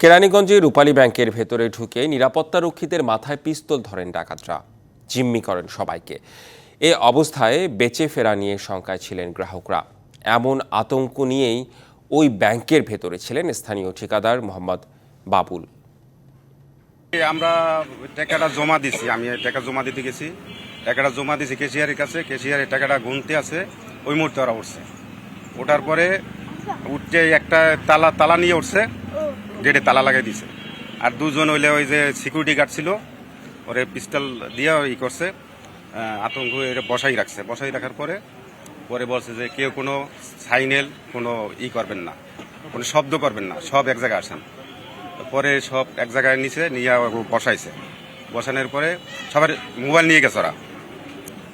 কেরানীগঞ্জে রূপালী ব্যাংকের ভেতরে ঢুকে নিরাপত্তারক্ষীদের মাথায় পিস্তল ধরেন ডাকাতরা। জিম্মি করেন সবাইকে। এ অবস্থায় বেঁচে ফেরা নিয়ে শঙ্কায় ছিলেন গ্রাহকরা। এমন আতঙ্ক নিয়েই ওই ব্যাংকের ভেতরে ছিলেন স্থানীয় ঠিকাদার মোহাম্মদ বাবুল। আমরা টাকাটা জমা দিছি, আমি টাকা জমা দিতে গেছি। টাকাটা জমা দিছি কেশিয়ারের কাছে, কেশিয়ার এই টাকাটা গুনতে আছে, ওই মুহূর্তে ওরা উঠছে। ওঠার পরে উঠতে একটা তালা তালা নিয়ে উঠছে। গেটে তালা লাগাই দিছে। আর দুজন হইলে ওই যে সিকিউরিটি গার্ড ছিল, ওরে পিস্তল দিয়ে ই করছে আতঙ্ক এটা বসাই রাখছে। বসাই রাখার পরে পরে বলছে যে কেউ কোনো সাইনেল কোনো ই করবেন না, কোনো শব্দ করবেন না, সব এক জায়গায় আসেন। পরে সব এক জায়গায় নিচে নিয়ে বসাইছে। বসানোর পরে সবার মোবাইল নিয়ে গেছে ওরা।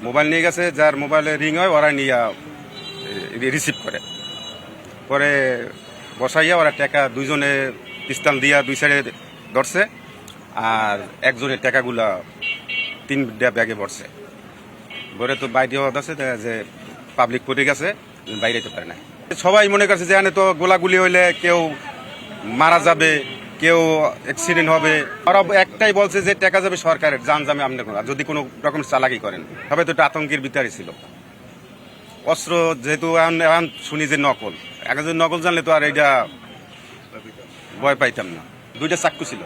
মোবাইল নিয়ে গেছে, যার মোবাইলে রিং হয়, ওরা নিয়ে রিসিভ করে। পরে বসাইয়া ওরা টাকা দুইজনে পিস্তাল দিয়া দুই সাইডে ধরছে, আর একজনের টাকাগুলা তিন ব্যাগে পড়ছে ভরে তো বাইরে হওয়া আছে, যে পাবলিক পড়ে গেছে বাইরে যেতে পারে না। সবাই মনে করছে যে এখানে তো গোলাগুলি হইলে কেউ মারা যাবে, কেউ অ্যাক্সিডেন্ট হবে। ওরা একটাই বলছে যে টাকা যাবে সরকারের, যান জামে আপনি কোনো- আর যদি কোনো রকম চালাকি করেন। তবে তো এটা আতঙ্কের ভিতরে ছিল। অস্ত্র যেহেতু শুনি যে নকল। যদি নকল জানলে তো আর এটা ভয় পাইতাম না। দুইটা চাক্কু ছিল।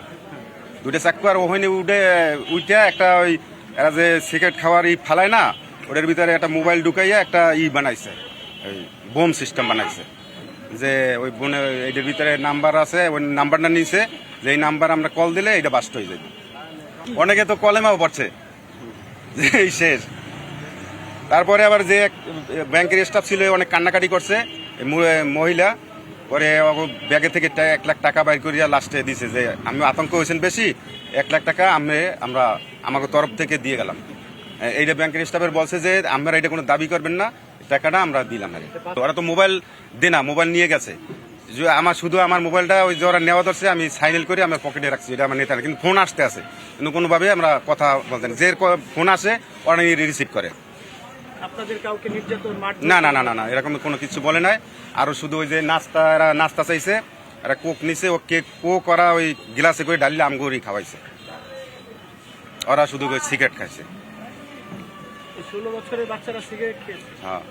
দুইটা চাক্কু আর ওখানে উঠে উঠে একটা ওই, এরা যে সিগারেট খাওয়ার ই ফালায় না, ওটার ভিতরে একটা মোবাইল ঢুকাইয়া একটা ই বানাইছে। ওই বোম সিস্টেম বানাইছে। যে ওই বোনে এটার ভিতরে নাম্বার আছে, ওই নাম্বারটা নিছে, যে এই নাম্বার আমরা কল দিলে এটা বাস্ট হয়ে যাবে। অনেকে তো কলেমাও পড়ছে। যে এই শেষ। তারপরে আবার যে ব্যাংকের স্টাফ ছিল, অনেক কান্নাকাটি করছে মহিলা। পরে ব্যাগে থেকে এক লাখ টাকা বাইর করিয়া লাস্টে দিছে যে, আমি আতঙ্ক হয়েছেন বেশি, এক লাখ টাকা আমি আমরা আমাকে তরফ থেকে দিয়ে গেলাম। এইটা ব্যাংকের স্টাফের বলছে যে, আমরা এটা কোনো দাবি করবেন না, টাকাটা আমরা দিলাম আরে ওরা তো মোবাইল দে না মোবাইল নিয়ে গেছে। যে আমার শুধু আমার মোবাইলটা ওই যে ওরা নেওয়া ধরছে, আমি সাইলেল করে আমার পকেটে রাখছি, এটা আমার নেতার কিন্তু ফোন আসতে আছে। কিন্তু কোনোভাবে আমরা কথা বলতেন যে ফোন আসে, ওরা রিসিভ করে। আপনাদের কাউকে নির্যাতন না না না না না এরকম কোনো কিছু বলে নাই। আরও শুধু ওই যে নাস্তা এরা নাস্তা চাইছে এরা কোক নিছে ও কেক কোক ওরা ওই গিলাসে করে ডালিলে আমগুরি খাওয়াইছে। ওরা শুধু ওই সিগারেট খাইছে। ষোলো বছরের বাচ্চারা সিগারেট খেয়েছে। হ্যাঁ।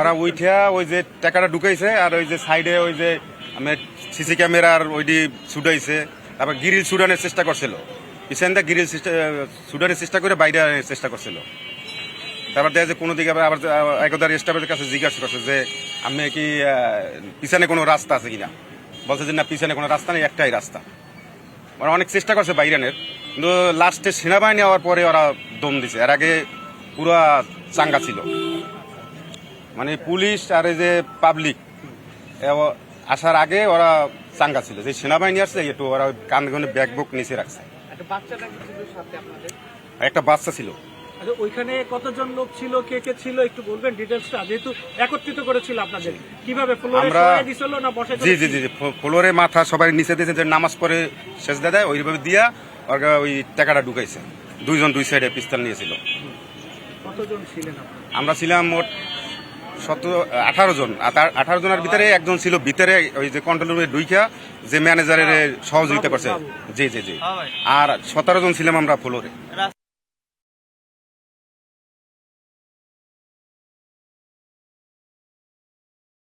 ওরা উইঠা ওই যে টাকাটা ঢুকাইছে আর ওই যে সাইডে ওই যে আমি সিসি ক্যামেরার ওইটি ছুটাইছে। তারপর গিরিল ছুটানোর চেষ্টা করছিল। পিছন দা গিরিল ছুটানোর চেষ্টা করে বাইরে চেষ্টা করছিল। তারপর দেখা যায় কোনো দিকে আবার আবার একদার স্টাফের কাছে জিজ্ঞাসা করছে যে আমি কি পিছনে কোনো রাস্তা আছে কিনা? বলছে যে না পিছনে কোনো রাস্তা নেই একটাই রাস্তা। ওরা অনেক চেষ্টা করছে বাইরানের কিন্তু লাস্টে সেনাবাহিনী হওয়ার পরে ওরা দম দিছে। এর আগে পুরা চাঙ্গা ছিল। মানে পুলিশ আর এই যে পাবলিক আসার আগে ওরা চাঙ্গা ছিল। যে সেনাবাহিনী আসছে একটু ওরা কান্দে কান্দে ব্যাগ বুক নিচে রাখছে। একটা বাচ্চাটা ছিল সাথে আপনাদের? একটা বাচ্চা ছিল। আচ্ছা ওইখানে কতজন লোক ছিল? কে কে ছিল? একটু বলবেন ডিটেলসটা যেহেতু একত্রিত করেছিল আপনাদের। কীভাবে ফ্লোরে দিছিল না বসে জি জি জি ফ্লোরে মাথা সবাই নিচে দিয়েছে যে নামাজ পড়ে শেষ দেয় ওইভাবে দিয়া ওর ওই টাকাটা ঢুকাইছে। দুইজন দুই সাইডে পিস্তল নিয়েছিল। কতজন ছিলেন আপনারা? আমরা ছিলাম মোট শত আঠারো জন। আর আঠারো জনের ভিতরে একজন ছিল ভিতরে ওই যে কন্ট্রোল রুমে দুইটা যে ম্যানেজারের সহযোগিতা করছে। জি জি জি। আর সতেরো জন ছিলাম আমরা ফ্লোরে।